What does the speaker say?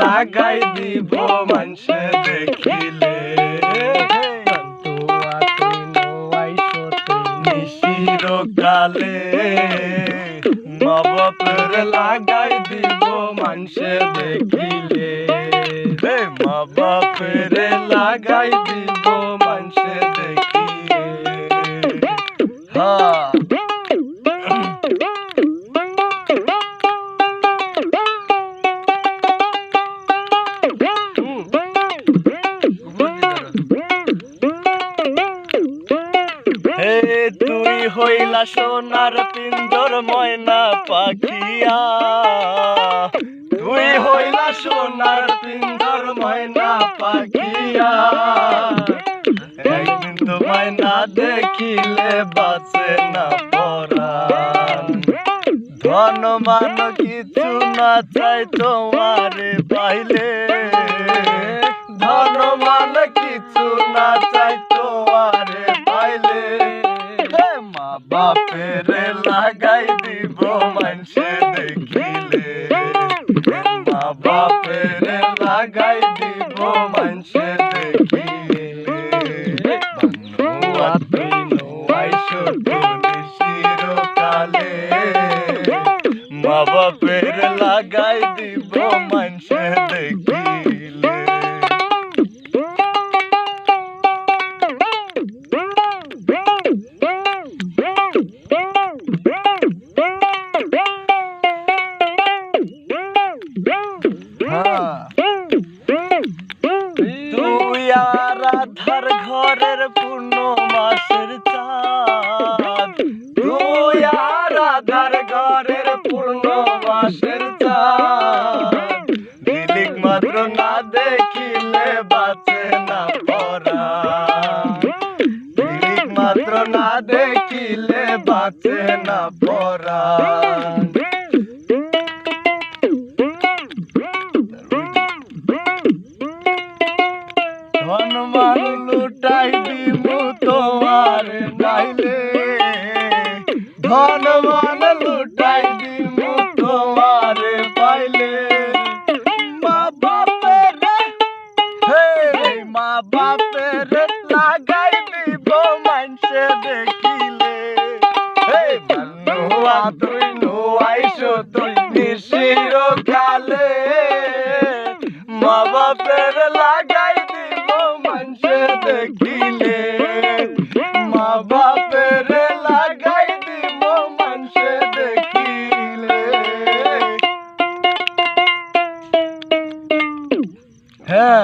লাগাই দিব মানুষে দেখিলে। চিরকালে মা লাগাই দিব মানুষে দেখিলে। রে মা লাগাই দিব মানুষে দেখিলে। হ্যাঁ হে হইলা সোনার পিঞ্জর ময়না পাখিয়া। তুই হইলা সোনার পিঞ্জর ময়না পাখিয়া। একদিন তোমায় না দেখিলে বাঁচে না পরাণ। ধন কিছু না চাই তোমারে পাইলে। ধন মান কিছু না চাই দিব মানুষে দেখিলে। মা বাপের লাগাই দিব মানুষে দেখিলে। মা বাপের লাগাই দিব মানুষে তুই আর ঘরের পূর্ণ মাসের চাঁদ। তুই আর ঘরের পূর্ণ মাসের চাঁদ। দিলিক মাত্র না দেখিলে বাঁচে না পরা। মাত্র না দেখিলে বাঁচে না পরা। ধনমান লুটাই দিমু তোমার নাইলে ধনমান লুটাই দিমু তোমার পাইলে। মা বাপের হে মা বাপের লাগাই দিব মানসে দেখিলে। হে বানুয়া তুই নুয়াইছো তুই নিশির কালে দেখিলে মা বাপের লাগাই হ্যাঁ।